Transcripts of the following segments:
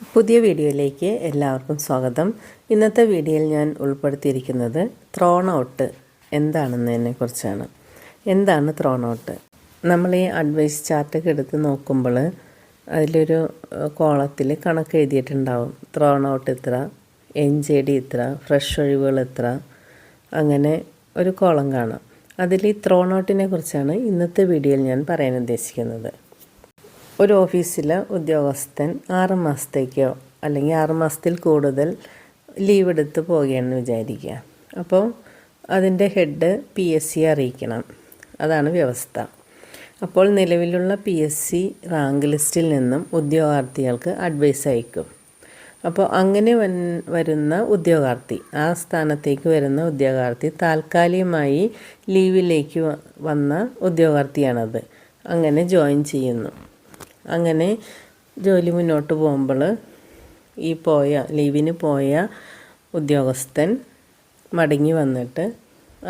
പുതിയ വീഡിയോയിലേക്ക് എല്ലാവർക്കും സ്വാഗതം. ഇന്നത്തെ വീഡിയോയിൽ ഞാൻ ഉൾപ്പെടുത്തിയിരിക്കുന്നത് ത്രോൺ ഔട്ട് എന്താണെന്നതിനെ കുറിച്ചാണ്. എന്താണ് ത്രോൺ ഔട്ട് നമ്മൾ ഈ അഡ്വൈസ് ചാർട്ടൊക്കെ എടുത്ത് നോക്കുമ്പോൾ അതിലൊരു കോളത്തിൽ കണക്ക് എഴുതിയിട്ടുണ്ടാവും. ത്രോൺ ഔട്ട് ഇത്ര എൻ ജെ ഡി ഇത്ര ഫ്രഷ് ഒഴിവുകൾ ഇത്ര അങ്ങനെ ഒരു കോളം കാണാം. അതിൽ ഈ ത്രോൺ ഔട്ടിനെ കുറിച്ചാണ് ഇന്നത്തെ വീഡിയോയിൽ ഞാൻ പറയാൻ ഉദ്ദേശിക്കുന്നത്. ഒരു ഓഫീസിലെ ഉദ്യോഗസ്ഥൻ ആറ് മാസത്തേക്കോ അല്ലെങ്കിൽ ആറ് മാസത്തിൽ കൂടുതൽ ലീവ് എടുത്ത് പോകുകയാണെന്ന് വിചാരിക്കുക. അപ്പോൾ അതിന്റെ ഹെഡ് പി എസ് സി അറിയിക്കണം. അതാണ് വ്യവസ്ഥ. അപ്പോൾ നിലവിലുള്ള പി എസ് സി റാങ്ക് ലിസ്റ്റിൽ നിന്നും ഉദ്യോഗാർത്ഥികൾക്ക് അഡ്വൈസ് അയക്കും. അപ്പോൾ അങ്ങനെ വൻ വരുന്ന ഉദ്യോഗാർത്ഥി ആ സ്ഥാനത്തേക്ക് വരുന്ന ഉദ്യോഗാർത്ഥി താൽക്കാലികമായി ലീവിലേക്ക് വന്ന ഉദ്യോഗാർത്ഥിയാണത്. അങ്ങനെ ജോയിൻ ചെയ്യുന്നു. അങ്ങനെ ജോലി മുന്നോട്ട് പോകുമ്പോൾ ഈ പോയ ലീവിന് പോയ ഉദ്യോഗസ്ഥൻ മടങ്ങി വന്നിട്ട്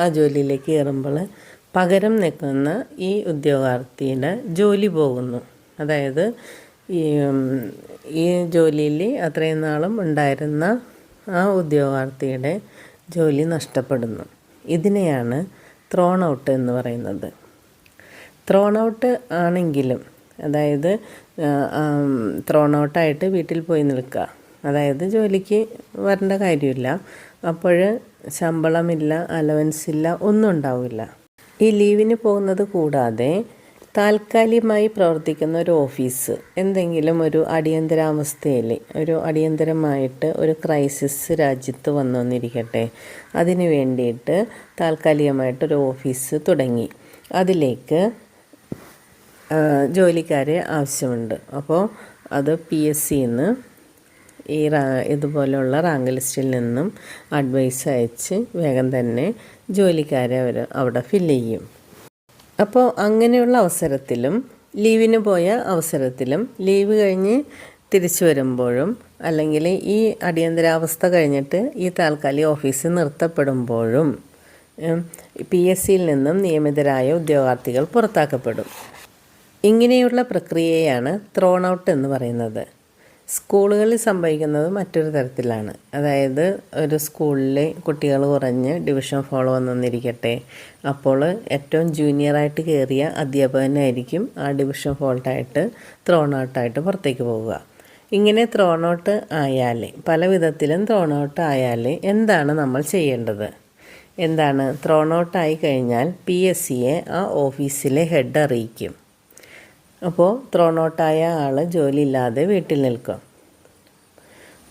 ആ ജോലിയിലേക്ക് കയറുമ്പോൾ പകരം നിൽക്കുന്ന ഈ ഉദ്യോഗാർത്ഥിയുടെ ജോലി പോകുന്നു. അതായത് ഈ ഈ ജോലിയിൽ അത്രയും നാളും ഉണ്ടായിരുന്ന ആ ഉദ്യോഗാർത്ഥിയുടെ ജോലി നഷ്ടപ്പെടുന്നു. ഇതിനെയാണ് ത്രോൺ ഔട്ട് എന്ന് പറയുന്നത്. ത്രോൺ ഔട്ട് ആണെങ്കിലും അതായത് ത്രോൺ ഔട്ടായിട്ട് വീട്ടിൽ പോയി നിൽക്കുക. അതായത് ജോലിക്ക് വരേണ്ട കാര്യമില്ല. അപ്പോൾ ശമ്പളമില്ല അലവൻസ് ഇല്ല ഒന്നും ഉണ്ടാവില്ല. ഈ ലീവിന് പോകുന്നത് കൂടാതെ താൽക്കാലികമായി പ്രവർത്തിക്കുന്ന ഒരു ഓഫീസ് എന്തെങ്കിലും ഒരു അടിയന്തരാവസ്ഥയിൽ ഒരു അടിയന്തരമായിട്ട് ഒരു ക്രൈസിസ് രാജ്യത്ത് വന്നു വന്നിരിക്കട്ടെ. അതിന് വേണ്ടിയിട്ട് താൽക്കാലികമായിട്ടൊരു ഓഫീസ് തുടങ്ങി. അതിലേക്ക് ജോലിക്കാരെ ആവശ്യമുണ്ട്. അപ്പോൾ അത് പി എസ് സിന്ന് ഈ ഇതുപോലെയുള്ള റാങ്ക് ലിസ്റ്റിൽ നിന്നും അഡ്വൈസ് അയച്ച് വേഗം തന്നെ ജോലിക്കാരെ അവർ അവിടെ ഫില്ല് ചെയ്യും. അപ്പോൾ അങ്ങനെയുള്ള അവസരത്തിലും ലീവിന് പോയ അവസരത്തിലും ലീവ് കഴിഞ്ഞ് തിരിച്ചു വരുമ്പോഴും അല്ലെങ്കിൽ ഈ അടിയന്തരാവസ്ഥ കഴിഞ്ഞിട്ട് ഈ താൽക്കാലിക ഓഫീസ് നിർത്തപ്പെടുമ്പോഴും പി എസ് സിയിൽ നിന്നും നിയമിതരായ ഉദ്യോഗാർത്ഥികൾ പുറത്താക്കപ്പെടും. ഇങ്ങനെയുള്ള പ്രക്രിയയാണ് ത്രോൺ ഔട്ട് എന്ന് പറയുന്നത്. സ്കൂളുകളിൽ സംഭവിക്കുന്നത് മറ്റൊരു തരത്തിലാണ്. അതായത് ഒരു സ്കൂളിലെ കുട്ടികൾ കുറഞ്ഞ് ഡിവിഷൻ ഫോളോ വന്നിരിക്കട്ടെ. അപ്പോൾ ഏറ്റവും ജൂനിയറായിട്ട് കയറിയ അധ്യാപകനായിരിക്കും ആ ഡിവിഷൻ ഫോൾട്ടായിട്ട് ത്രോൺ ഔട്ടായിട്ട് പുറത്തേക്ക് പോവുക. ഇങ്ങനെ ത്രോൺ ഔട്ട് ആയാൽ പല വിധത്തിലും ത്രോൺ ഔട്ട് ആയാൽ എന്താണ് നമ്മൾ ചെയ്യേണ്ടത്? എന്താണ്? ത്രോൺ ഔട്ട് ആയി കഴിഞ്ഞാൽ പി എസ് സിയെ ആ ഓഫീസിലെ ഹെഡ് അറിയിക്കും. അപ്പോൾ ത്രോണോട്ടായ ആൾ ജോലിയില്ലാതെ വീട്ടിൽ നിൽക്കും.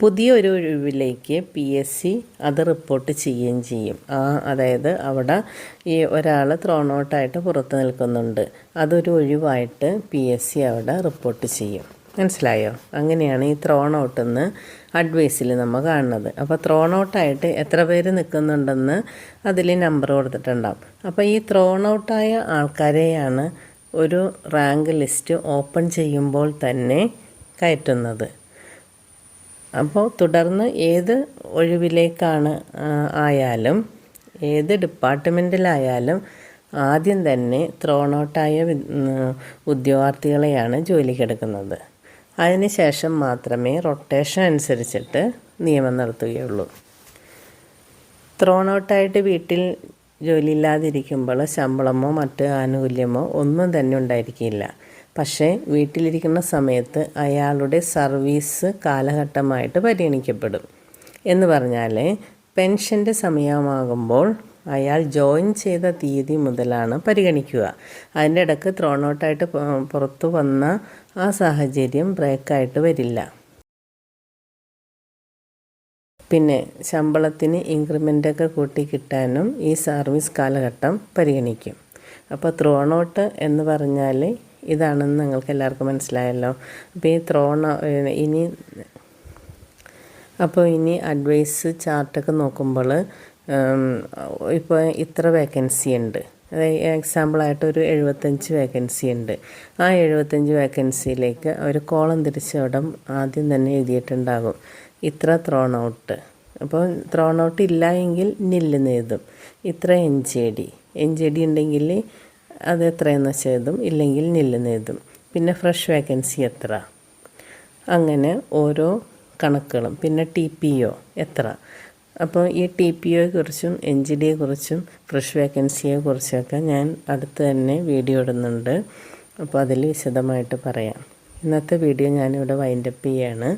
പുതിയൊരു ഒഴിവിലേക്ക് പി എസ് സി അത് റിപ്പോർട്ട് ചെയ്യുകയും ചെയ്യും. ആ അതായത് അവിടെ ഈ ഒരാൾ ത്രോണോട്ടായിട്ട് പുറത്ത് നിൽക്കുന്നുണ്ട്. അതൊരു ഒഴിവായിട്ട് പി എസ് സി അവിടെ റിപ്പോർട്ട് ചെയ്യും. മനസ്സിലായോ? അങ്ങനെയാണ് ഈ ത്രോൺ ഔട്ടെന്ന് അഡ്വൈസിൽ നമ്മൾ കാണുന്നത്. അപ്പോൾ ത്രോൺ ഔട്ടായിട്ട് എത്ര പേര് നിൽക്കുന്നുണ്ടെന്ന് അതിൽ നമ്പർ കൊടുത്തിട്ടുണ്ടാവും. അപ്പോൾ ഈ ത്രോൺ ഔട്ടായ ആൾക്കാരെയാണ് ഒരു റാങ്ക് ലിസ്റ്റ് ഓപ്പൺ ചെയ്യുമ്പോൾ തന്നെ കയറ്റുന്നത്. അപ്പോൾ തുടർന്ന് ഏത് ഒഴിവിലേക്കാണ് ആയാലും ഏത് ഡിപ്പാർട്ട്മെന്റിലായാലും ആദ്യം തന്നെ ത്രോണോട്ടായ ഉദ്യോഗാർത്ഥികളെയാണ് ജോലിക്കെടുക്കുന്നത് അതിനുശേഷം മാത്രമേ റൊട്ടേഷൻ അനുസരിച്ചിട്ട് നിയമം നടത്തുകയുള്ളൂ. ത്രോണൗട്ടായിട്ട് വീട്ടിൽ ജോലിയില്ലാതിരിക്കുമ്പോൾ ശമ്പളമോ മറ്റ് ആനുകൂല്യമോ ഒന്നും തന്നെ ഉണ്ടായിരിക്കില്ല. പക്ഷേ വീട്ടിലിരിക്കുന്ന സമയത്ത് അയാളുടെ സർവീസ് കാലഘട്ടമായിട്ട് പരിഗണിക്കപ്പെടും. എന്ന് പറഞ്ഞാൽ പെൻഷന്റെ സമയമാകുമ്പോൾ അയാൾ ജോയിൻ ചെയ്ത തീയതി മുതലാണ് പരിഗണിക്കുക. അതിന്റെ ഇടയ്ക്ക് ത്രോണൗട്ടായിട്ട് പുറത്തു വന്ന ആ സാഹചര്യം ബ്രേക്കായിട്ട് വരില്ല. പിന്നെ ശമ്പളത്തിന് ഇൻക്രിമെന്റൊക്കെ കൂട്ടി കിട്ടാനും ഈ സർവീസ് കാലഘട്ടം പരിഗണിക്കും. അപ്പോൾ ത്രോണോട്ട് എന്ന് പറഞ്ഞാൽ ഇതാണെന്ന് നിങ്ങൾക്ക് എല്ലാവർക്കും മനസ്സിലായല്ലോ. അപ്പോൾ ഈ ത്രോണ ഇനി അപ്പോൾ ഇനി അഡ്വൈസ് ചാർട്ടൊക്കെ നോക്കുമ്പോൾ ഇപ്പോൾ ഇത്ര വേക്കൻസി ഉണ്ട്. അതായത് എക്സാമ്പിളായിട്ട് ഒരു എഴുപത്തഞ്ച് വേക്കൻസി ഉണ്ട്. ആ എഴുപത്തഞ്ച് വേക്കൻസിയിലേക്ക് ഒരു കോളം തിരിച്ചവിടം ആദ്യം തന്നെ എഴുതിയിട്ടുണ്ടാകും. ഇത്ര ത്രോൺ ഔട്ട് അപ്പോൾ ത്രോൺ ഔട്ട് ഇല്ല എങ്കിൽ നില്ലെന്ന് എഴുതും. ഇത്ര N J D N J D ഉണ്ടെങ്കിൽ അത് എത്രയെന്ന് വെച്ചാൽ എഴുതും. ഇല്ലെങ്കിൽ നില്ലെന്ന് എഴുതും. പിന്നെ ഫ്രഷ് വേക്കൻസി എത്ര? അങ്ങനെ ഓരോ കണക്കുകളും. പിന്നെ ടി പി ഒ എത്ര? അപ്പോൾ ഈ ടി പി ഒയെക്കുറിച്ചും എൻ ജി ഡിയെക്കുറിച്ചും ഫ്രഷ് വേക്കൻസിയെ കുറിച്ചൊക്കെ ഞാൻ അടുത്ത് തന്നെ വീഡിയോ ഇടുന്നുണ്ട്. അപ്പോൾ അതിൽ വിശദമായിട്ട് പറയാം. ഇന്നത്തെ വീഡിയോ ഞാനിവിടെ വൈൻഡപ്പ് ചെയ്യാണ്.